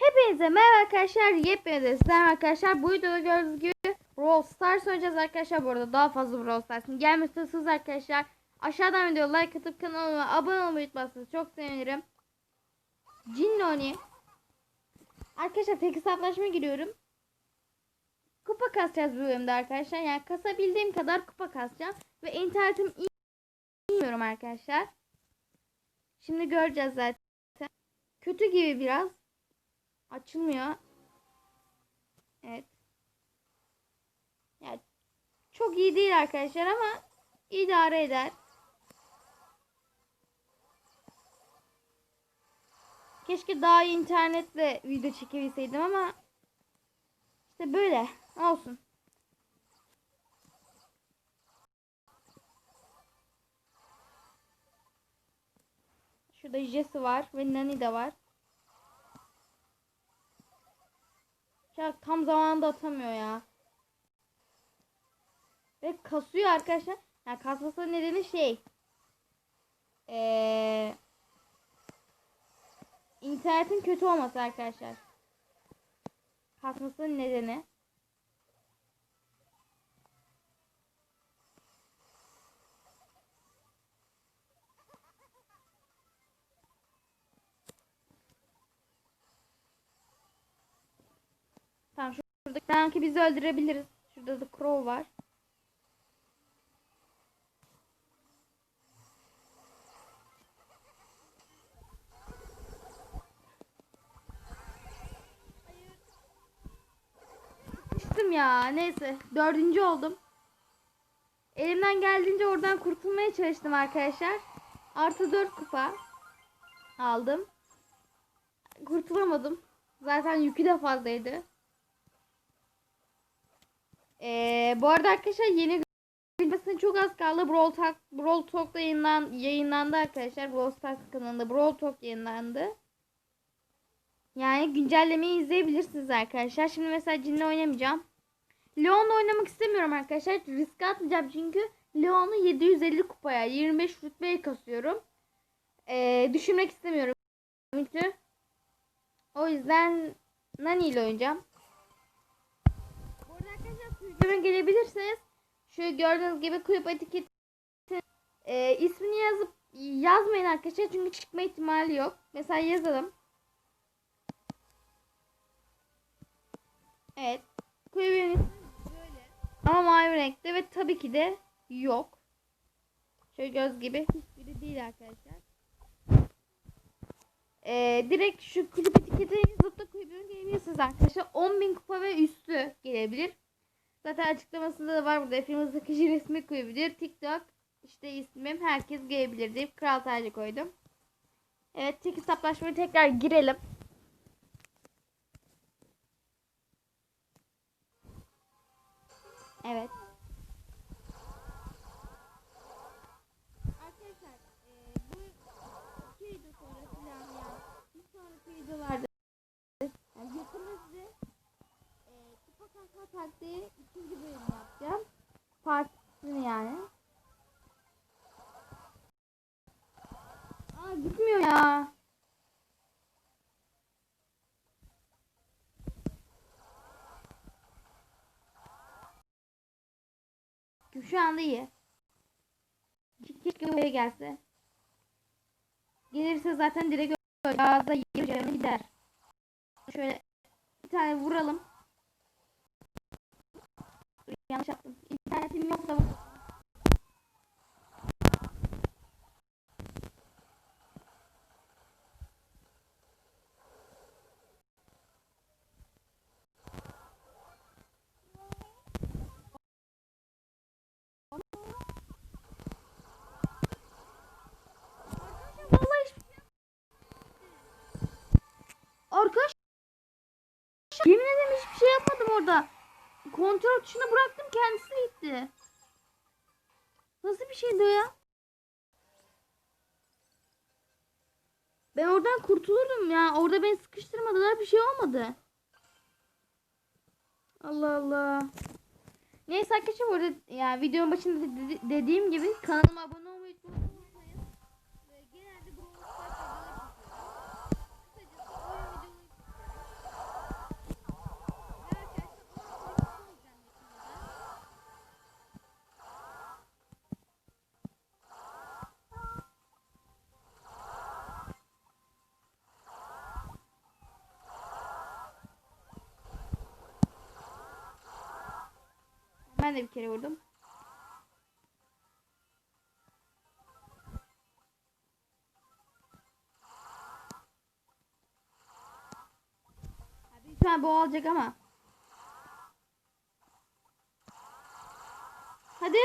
Hepinize merhaba arkadaşlar. Yepyeni sizler arkadaşlar. Bu videoda gördüğünüz gibi Brawl Stars oynayacağız arkadaşlar. Bu arada daha fazla Brawl Stars'ın gelmesi istiyorsanız arkadaşlar. Aşağıdan video like atıp kanalıma abone olmayı unutmazsanız çok sevinirim. Oynayayım. Arkadaşlar tek hesaplaşma giriyorum. Kupa kasacağız bu bölümde arkadaşlar. Yani kasabildiğim kadar kupa kasacağım. Ve internetim iyi bilmiyorum arkadaşlar. Şimdi göreceğiz zaten. Kötü gibi biraz. Açılmıyor. Evet. Yani çok iyi değil arkadaşlar ama idare eder. Keşke daha iyi internetle video çekebilseydim ama işte böyle olsun. Şurada Jesse var ve Nani de var. Ya tam zamanında atamıyor ya. Ve kasıyor arkadaşlar. Yani kasması nedeni şey. Ee, internetin kötü olması arkadaşlar. Kasmasının nedeni. Tamam şurada sanki bizi öldürebiliriz. Şurada da Crow var. Düştüm ya. Neyse. Dördüncü oldum. Elimden geldiğince oradan kurtulmaya çalıştım arkadaşlar. Artı dört kupa aldım. Kurtulamadım. Zaten yükü de fazlaydı. Ee, bu arada arkadaşlar yeni bilmesine çok az kaldı. Brawl Talk, Brawl Talk'ta yayınlan, yayınlandı arkadaşlar. Brawl Stars kanalında Brawl Talk yayınlandı. Yani güncellemeyi izleyebilirsiniz arkadaşlar. Şimdi mesela Cin'le oynamayacağım. Leon'la oynamak istemiyorum arkadaşlar. Riske atmayacağım çünkü Leon'u 750 kupaya 25 rütbeye kasıyorum. Ee, düşünmek istemiyorum. O yüzden Nani ile oynayacağım. Kulübüme gelebilirsiniz. Şöyle gördüğünüz gibi kulüp etiketi e, ismini yazıp yazmayın arkadaşlar çünkü çıkma ihtimali yok. Mesela yazalım. Evet. Kulübün ismi böyle. Ama mavi renkte ve tabii ki de yok. Şöyle göz gibi hiçbiri değil arkadaşlar. Ee, direkt şu kulüp etiketini yazıp da kulübün gelebilirsiniz arkadaşlar. 10.000 kupa ve üstü gelebilir. Zaten açıklamasında da var burada. Efendim Sıkıcı resmi kulübüdür. TikTok işte ismim herkes gelebilir deyip kral tacı koydum. Evet tek hesaplaşmaya tekrar girelim. Evet. Arkadaşlar e, bu iki video sonra filan ya bir sonraki videolarda yani yakında size e, kupa kasma taktiği ikinci bölüm yapacağım. Partisini yani. Aa gitmiyor ya. Şu anda iyi. Keşke buraya gelse. Gelirse zaten direkt ağza yiyeceğine gider. Şöyle bir tane vuralım. Yanlış yaptım. İnternetim yoksa Vallahi Kontrol tuşuna bıraktım kendisi gitti. Nasıl bir şeydi o ya? Ben oradan kurtulurdum ya. Orada beni sıkıştırmadılar. Bir şey olmadı. Allah Allah. Neyse arkadaşlar burada ya videonun başında dedi- dediğim gibi kanalıma abone Ben de bir kere vurdum. Abi şu an bu olacak ama. Hadi.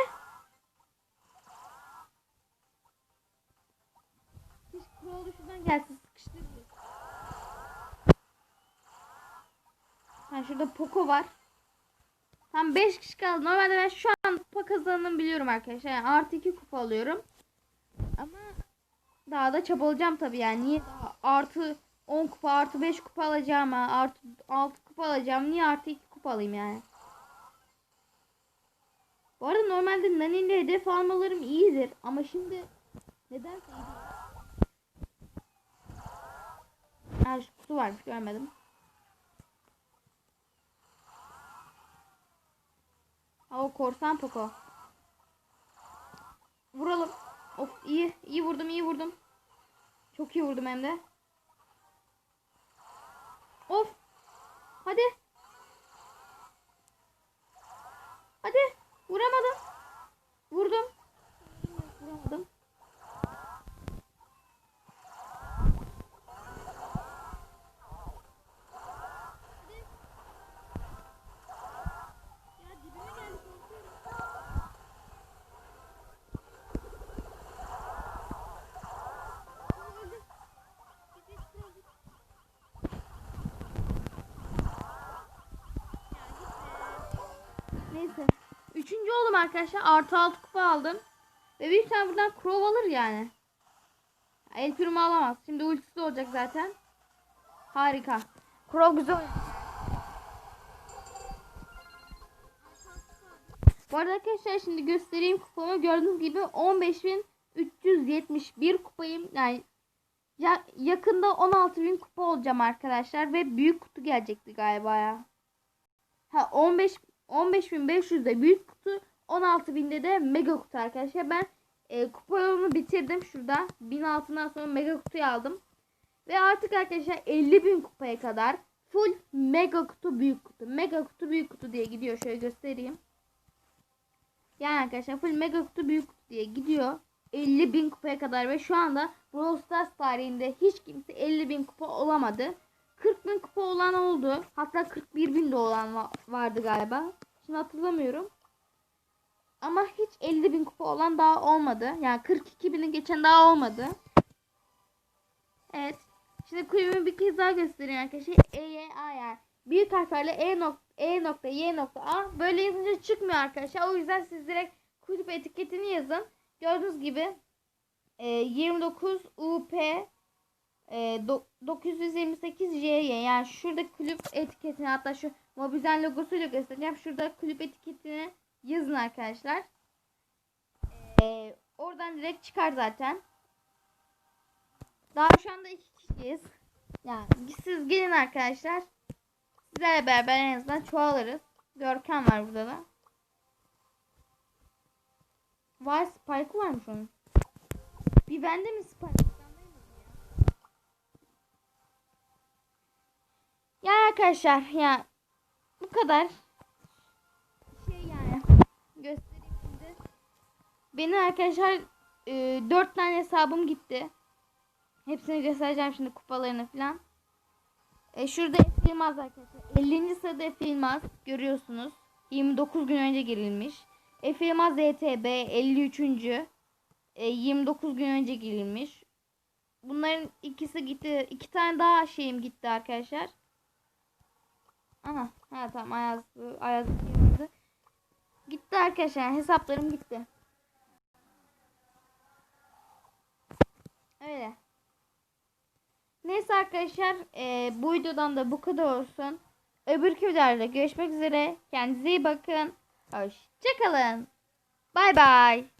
Hiç kuralı şuradan gelsin sıkıştırırız. Ha şurada Poco var. Tam 5 kişi kaldı. Normalde ben şu an kupa kazandığımı biliyorum arkadaşlar. Yani artı 2 kupa alıyorum. Ama daha da çabalayacağım tabii yani. Niye daha artı 10 kupa artı 5 kupa alacağım ha. Artı 6 kupa alacağım. Niye artı 2 kupa alayım yani? Bu arada normalde Nani ile hedef almalarım iyidir. Ama şimdi değil. Ha şu kutu varmış görmedim. Ha o korsan Poco. Vuralım. Of iyi. iyi vurdum iyi vurdum. Çok iyi vurdum hem de. Of. Hadi. Üçüncü oldum arkadaşlar. Artı altı kupa aldım. Ve bir tane buradan Crow alır yani. El Primo alamaz. Şimdi ultisi olacak zaten. Harika. Crow güzel. Bu arada arkadaşlar şimdi göstereyim kupamı. Gördüğünüz gibi 15.371 kupayım. Yani ya, yakında 16.000 kupa olacağım arkadaşlar. Ve büyük kutu gelecekti galiba ya. Ha 15 15.500'de büyük kutu 16.000'de de mega kutu arkadaşlar. Ben e, kupa yolunu bitirdim şurada. 1000 altından sonra mega kutuyu aldım. Ve artık arkadaşlar 50.000 kupaya kadar full mega kutu büyük kutu. Mega kutu büyük kutu diye gidiyor. Şöyle göstereyim. Yani arkadaşlar full mega kutu büyük kutu diye gidiyor. 50.000 kupaya kadar ve şu anda Brawl Stars tarihinde hiç kimse 50.000 kupa olamadı. 40 bin kupa olan oldu. Hatta 41 bin de olan va- vardı galiba. Şimdi hatırlamıyorum. Ama hiç 50 bin kupa olan daha olmadı. Yani 42 bini geçen daha olmadı. Evet. Şimdi kulübümü bir kez daha göstereyim arkadaşlar. E, Y, A yani. Büyük harflerle E nokta, E nokta, Y nokta, A. Böyle yazınca çıkmıyor arkadaşlar. O yüzden siz direkt kulüp etiketini yazın. Gördüğünüz gibi e, 29 UP e, do- 928 JY yani şurada kulüp etiketini hatta şu Mobizen logosuyla göstereceğim. Şurada kulüp etiketini yazın arkadaşlar. E, oradan direkt çıkar zaten. Daha şu anda iki kişiyiz. Yani siz gelin arkadaşlar. Sizlerle beraber en azından çoğalırız. Görkem var burada da. Var Spike varmış onun. Bir bende mi Spike? Ya arkadaşlar ya bu kadar şey yani göstereyim şimdi. Benim arkadaşlar e, 4 tane hesabım gitti. Hepsini göstereceğim şimdi kupalarını falan. E, şurada Efe arkadaşlar. 50. sırada Efe Yılmaz görüyorsunuz. 29 gün önce girilmiş. Efe Yılmaz ZTB 53. E, 29 gün önce girilmiş. Bunların ikisi gitti. İki tane daha şeyim gitti arkadaşlar. Aha, ha tamam Ayaz Ayaz girmedi. Gitti arkadaşlar. Hesaplarım gitti. Öyle. Neyse arkadaşlar e, bu videodan da bu kadar olsun. Öbür videolarda görüşmek üzere. Kendinize iyi bakın. Hoşçakalın. Bay bay.